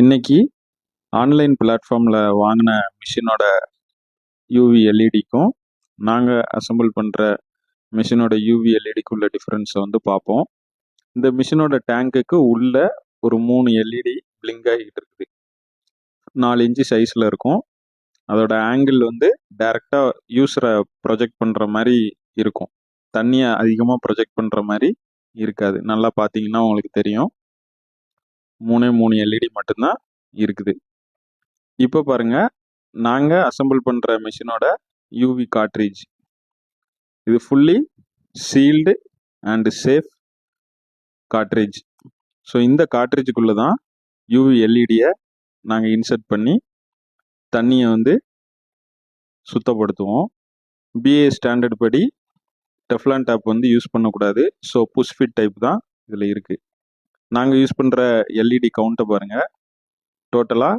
இன்னைக்கு ஆன்லைன் பிளாட்ஃபார்மில் வாங்கின மிஷினோட யூவி எல்இடிக்கும் நாங்கள் அசம்பிள் பண்ணுற மிஷினோட யூவி எல்இடிக்கு உள்ள டிஃப்ரென்ஸை வந்து பார்ப்போம். இந்த மிஷினோட டேங்குக்கு உள்ள ஒரு மூணு எல்இடி பிளிங்க் ஆகிட்டு இருக்குது. நாலு இன்ச்சு சைஸில் இருக்கும். அதோட ஆங்கிள் வந்து டைரெக்டாக யூஸரை ப்ரொஜெக்ட் பண்ணுற மாதிரி இருக்கும். தண்ணியை அதிகமாக ப்ரொஜெக்ட் பண்ணுற மாதிரி இருக்காது. நல்லா பார்த்தீங்கன்னா உங்களுக்கு தெரியும். மூணே மூணு எல்இடி மட்டும்தான் இருக்குது. இப்போ பாருங்கள் நாங்கள் அசெம்பிள் பண்ணுற மிஷினோட யூவி காட்ரேஜ் இது fully sealed and safe cartridge so இந்த காட்ரேஜுக்குள்ளே தான் யூவி எல்இடியை நாங்கள் இன்சர்ட் பண்ணி தண்ணியை வந்து சுத்தப்படுத்துவோம். பிஏ ஸ்டாண்டர்ட் படி டெஃப்லான் டேப் வந்து யூஸ் பண்ணக்கூடாது. ஸோ புஷ்ஃபிட் டைப் தான் இதில் இருக்குது நாங்கள் யூஸ் பண்ணுற எல்இடி கவுண்ட்டை பாருங்கள் டோட்டலாக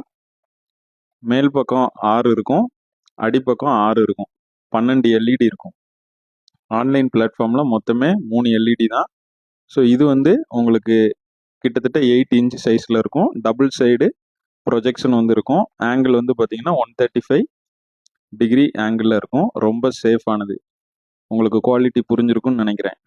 மேல் பக்கம் ஆறு இருக்கும் அடிப்பக்கம் ஆறு இருக்கும் பன்னெண்டு எல்இடி இருக்கும். ஆன்லைன் பிளாட்ஃபார்மில் மொத்தமே மூணு எல்இடி தான். ஸோ இது வந்து உங்களுக்கு கிட்டத்தட்ட எயிட் இன்ச் சைஸில் இருக்கும். டபுள் சைடு ப்ரொஜெக்ஷன் வந்து இருக்கும். ஆங்கிள் வந்து பார்த்தீங்கன்னா ஒன் தேர்ட்டி ஃபைவ் டிகிரி ஆங்கிளில் இருக்கும். ரொம்ப சேஃபானது உங்களுக்கு குவாலிட்டி புரிஞ்சிருக்கும்னு நினைக்கிறேன்.